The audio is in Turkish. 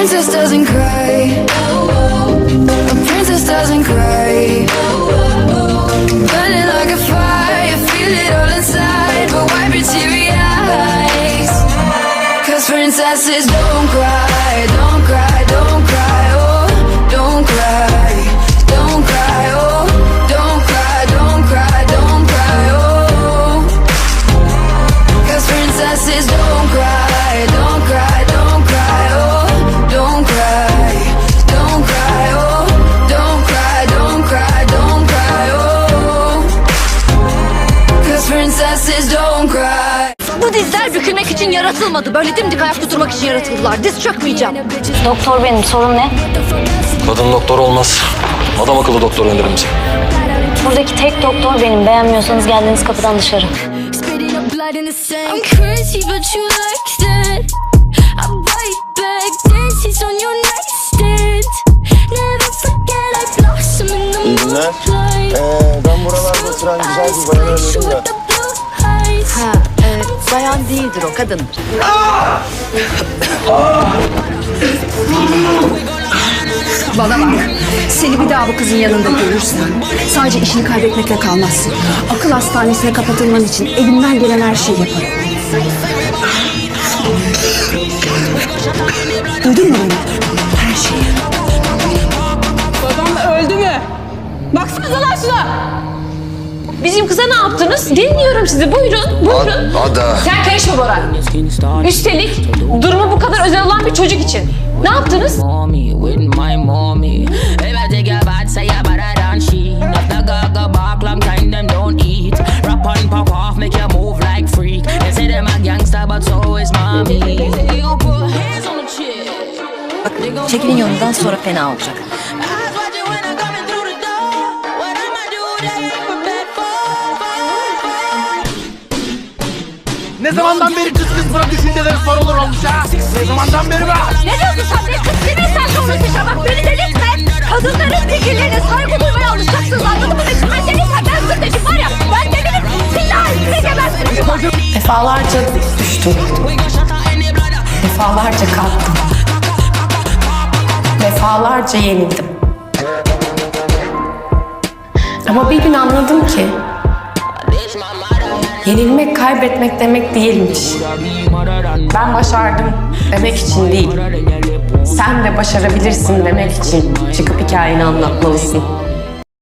princess doesn't cry. A princess doesn't cry. Burning like a fire, feel it all inside. But wipe your teary eyes. Cause princesses don't cry, don't cry, don't cry, oh, don't cry, don't cry, oh, don't cry, don't cry, don't cry, oh. Cause princesses don't cry, Don't cry. Bu dizler bükülmek için yaratılmadı. Böyle dimdik ayakta durmak için yaratıldılar. Diz çökmeyeceğim. Doktor benim sorun ne? Kadın doktor olmaz. Adam akıllı doktor önerim bize. Buradaki tek doktor benim. Beğenmiyorsanız geldiğiniz kapıdan dışarı. İyi günler. Ee, ben buralarda oturan güzel bir bayan arıyordum da. Değildir o, kadındır. Bana bak, seni bir daha bu kızın yanında görürsem sadece işini kaybetmekle kalmazsın. Akıl hastanesine kapatılman için elimden gelen her şeyi yaparım. Duydun mu beni? Her şeyi. Babam öldü mü? Baksanıza lan şuna. Bizim kıza ne yaptınız? Dinliyorum sizi. Buyurun, buyurun. Ada. Sen karışma Bora. Üstelik durumu bu kadar özel olan bir çocuk için. Ne yaptınız? mommy, with my mommy. If I Ne zamandan beri kız kız buna düşünceleri sorulur olmuş ha? Ne zamandan beri be? Ne diyorsun sen be? Kız kimin sen konuşmuşa bak beni delirtme. Kadınların fikirlerine saygı duymaya alışacaksınız anladın mı? Ben delirsen ben sırtacım var ya. Ben delirim. Silah ismi gebertirim. Defalarca düştüm. Defalarca kalktım. Defalarca yenildim. Ama bir gün anladım ki yenilmek kaybetmek demek değilmiş. Ben başardım demek için değil. Sen de başarabilirsin demek için çıkıp hikayeni anlatmalısın.